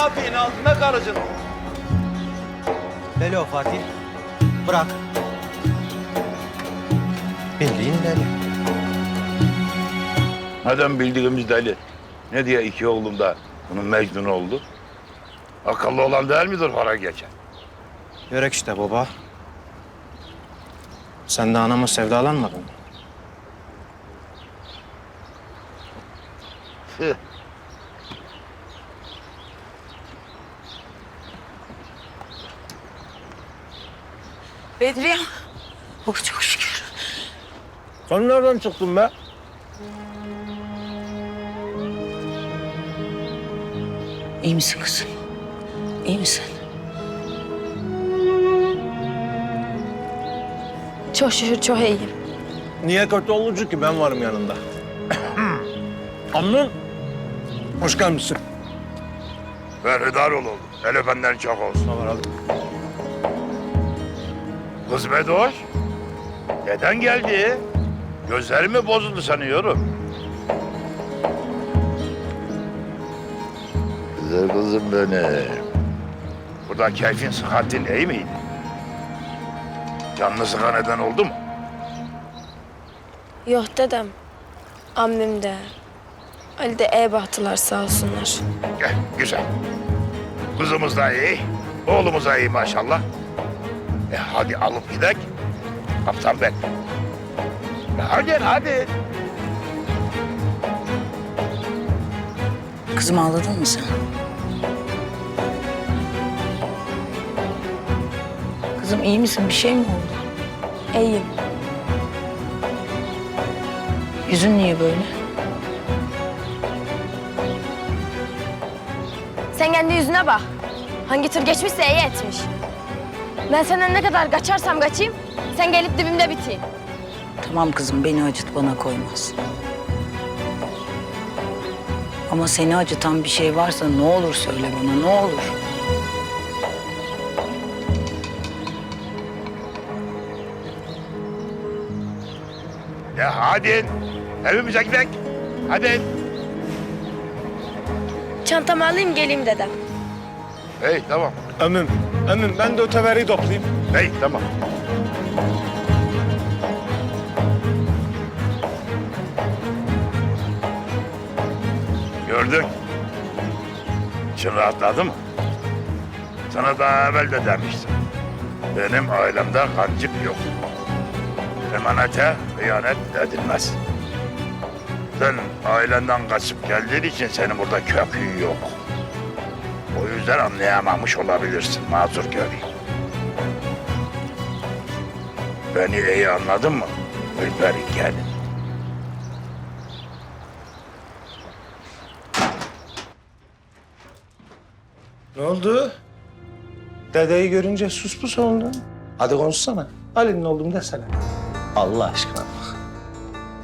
yapayım altında karıcın? Deli o Fatih. Bırak. Bildiğin deli. Madem bildiğimiz deli. Ne diye iki oğlum da bunun Mecnun oldu? Akıllı olan değil midir para geçen? Yörek işte baba. Sen de anama sevdalanmadın mı? Bedriye. Oh çok şükür. Sen nereden çıktın be? İyi misin kızım? İyi misin? Çok şükür çok iyiyim. Niye kötü olucu ki ben varım yanında? Amnun. Hoş gelmişsin. Berhudar ol oğlum. Hele benden çok olsun. Var abi? Kız Bedoş. Neden geldi? Gözleri mi bozuldu sanıyorum? Güzel kızım benim. Burada keyfin sıhhatin iyi miydi? Canını sıkan neden oldu mu? Yok dedem. Ammim de. Ali de iyi baktılar sağ olsunlar. Gel, güzel. Kızımız da iyi, oğlumuz da iyi maşallah. E hadi alıp gidelim. Kaptan ben. E hadi hadi. Kızım ağladın mı sen? Kızım iyi misin? Bir şey mi oldu? İyiyim. Yüzün niye böyle? Sen kendi yüzüne bak. Hangi tır geçmişse iyi etmiş. Ben senden ne kadar kaçarsam kaçayım, sen gelip dibimde biteyim. Tamam kızım beni acıt bana koymaz. Ama seni acıtan bir şey varsa ne olur söyle bana ne olur. E hadi. Evimize gidelim. Hadi. Çantamı alayım geleyim dedem. Hey tamam. Ömüm. Ömüm ben de öteveriyi toplayayım. Hey tamam. Gördün. İçin rahatladı mı? Sana daha evvel de demiştim. Benim ailemde kancık yok. Emanete hıyanet edilmez. Sen ailenden kaçıp geldiğin için senin burada kökü yok. Yüzden anlayamamış olabilirsin. Mazur göreyim. Beni iyi anladın mı? Ülperi gelin. Ne oldu? Dedeyi görünce sus pus oldun. Hadi konuşsana. Ali'nin oldum desene. Allah aşkına bak.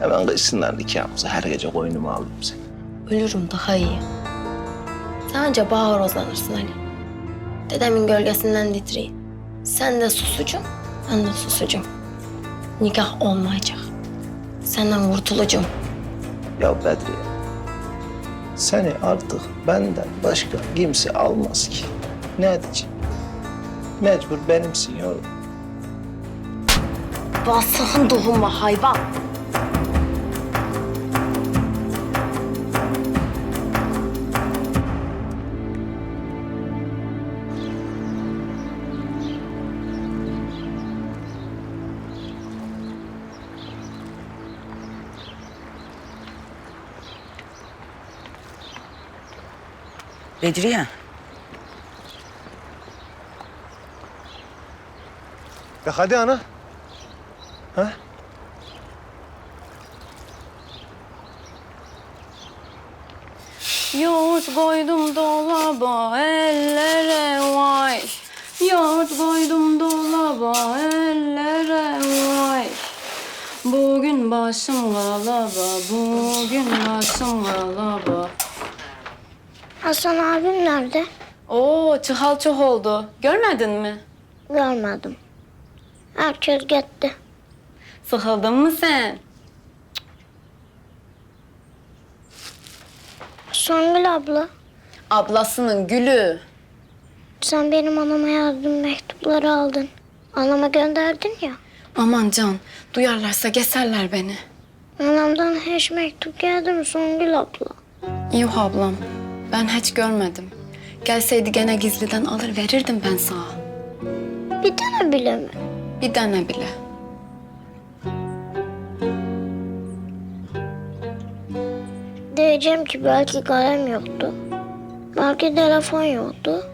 Hemen kıysınlar nikahımıza. Her gece koynuma alayım seni. Ölürüm daha iyi. Sen anca bağ horozlanırsın Ali. Dedemin gölgesinden titreyin. Sen de susucum, ben de susucum. Nikah olmayacak. Senden kurtulacağım. Ya Bedriye. Seni artık benden başka kimse almaz ki. Ne edeceğim? Mecbur benimsin yavrum. Basın dokunma hayvan. Bedriye. Ya hadi ana. Ha? Yoğurt koydum dolaba ellere vay. Yoğurt koydum dolaba ellere vay. Bugün başım galaba, bugün başım galaba. Hasan abim nerede? Oo çıhal çok oldu. Görmedin mi? Görmedim. Herkes gitti. Sıkıldın mı sen? Songül abla, Ablasının gülü. Sen benim anama yazdığım mektupları aldın. Anama gönderdin ya. Aman Can, duyarlarsa keserler beni. Anamdan hiç mektup geldi mi Songül abla? Yuh ablam, ben hiç görmedim. Gelseydi gene gizliden alır verirdim ben sana. Bir tane bile mi? Bir tane bile. Diyeceğim ki belki kalem yoktu. Belki telefon yoktu.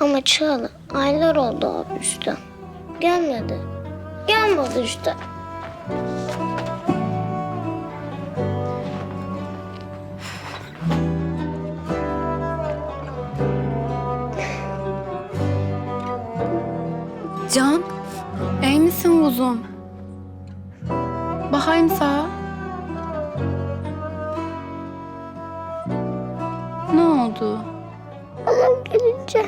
Ama Çağla aylar oldu abi üstten. Gelmedi. Gelmedi işte. Can, iyi misin kuzum? Bakayım sağa. Ne oldu? Anam gelince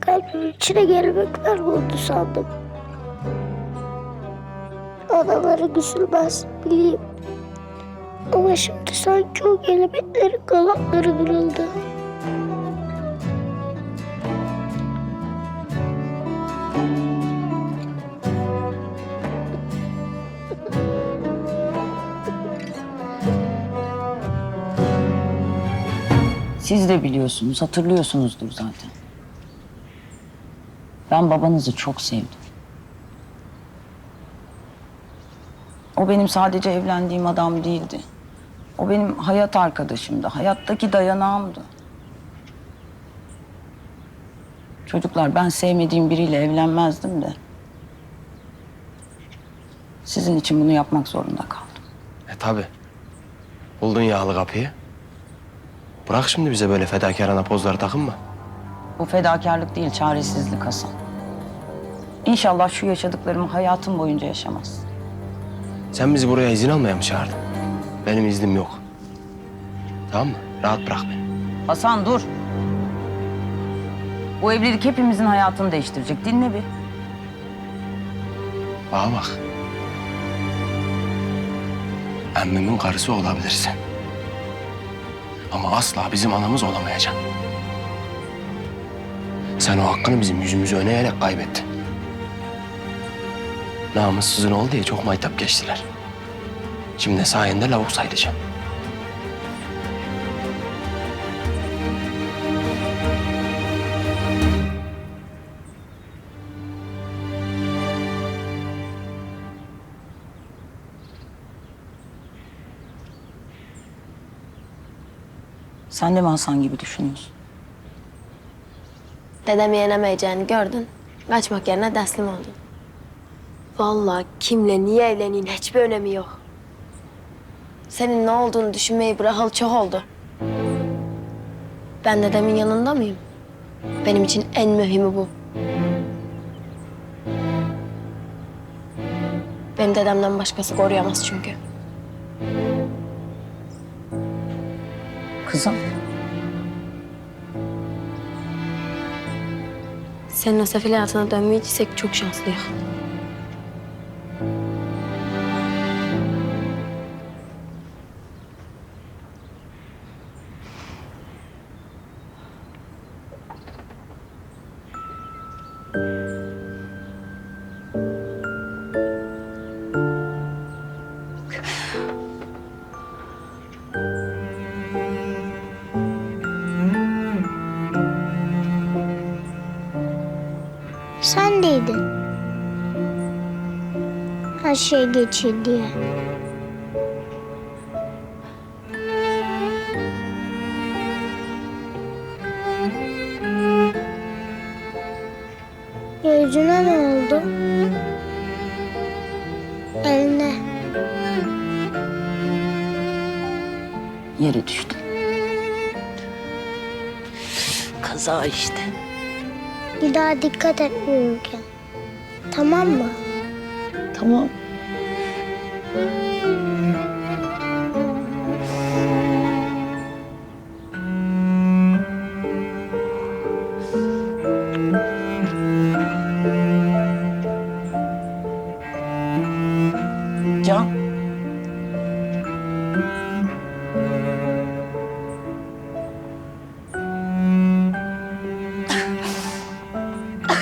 kalbimin içine gelmekler oldu sandım. Anaları güzülmez bileyim. Ama şimdi sanki o kelebeklerin kanatları kırıldı. Siz de biliyorsunuz, hatırlıyorsunuzdur zaten. Ben babanızı çok sevdim. O benim sadece evlendiğim adam değildi. O benim hayat arkadaşımdı, hayattaki dayanağımdı. Çocuklar ben sevmediğim biriyle evlenmezdim de. Sizin için bunu yapmak zorunda kaldım. E tabi. Buldun yağlı kapıyı. Bırak şimdi bize böyle fedakarana pozları takınma. Bu fedakarlık değil, çaresizlik Hasan. İnşallah şu yaşadıklarımı hayatım boyunca yaşamaz. Sen bizi buraya izin almaya mı çağırdın? Benim iznim yok. Tamam mı? Rahat bırak beni. Hasan dur. Bu evlilik hepimizin hayatını değiştirecek. Dinle bir. Bana bak. Emmimin karısı olabilirsin. Ama asla bizim anamız olamayacaksın. Sen o hakkını bizim yüzümüzü öne eğerek kaybettin. Namussuzun ol diye çok maytap geçtiler. Şimdi sayende lavuk sayılacağım. Sen de mi Hasan gibi düşünüyorsun? Dedemi yenemeyeceğini gördün. Kaçmak yerine teslim oldun. Vallahi kimle niye evleneyim hiçbir önemi yok. Senin ne olduğunu düşünmeyi bırakalı çok oldu. Ben dedemin yanında mıyım? Benim için en mühimi bu. Benim dedemden başkası koruyamaz çünkü. Kızım. Senin o sefil hayatına dönmeyeceksek çok şanslıyız. Sen deydin. Her şey geçir diye. Yüzüne ne oldu? Eline. Yere düştü. Kaza işte. Bir daha dikkat et uyurken. Tamam mı? Tamam.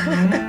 Mm-hmm.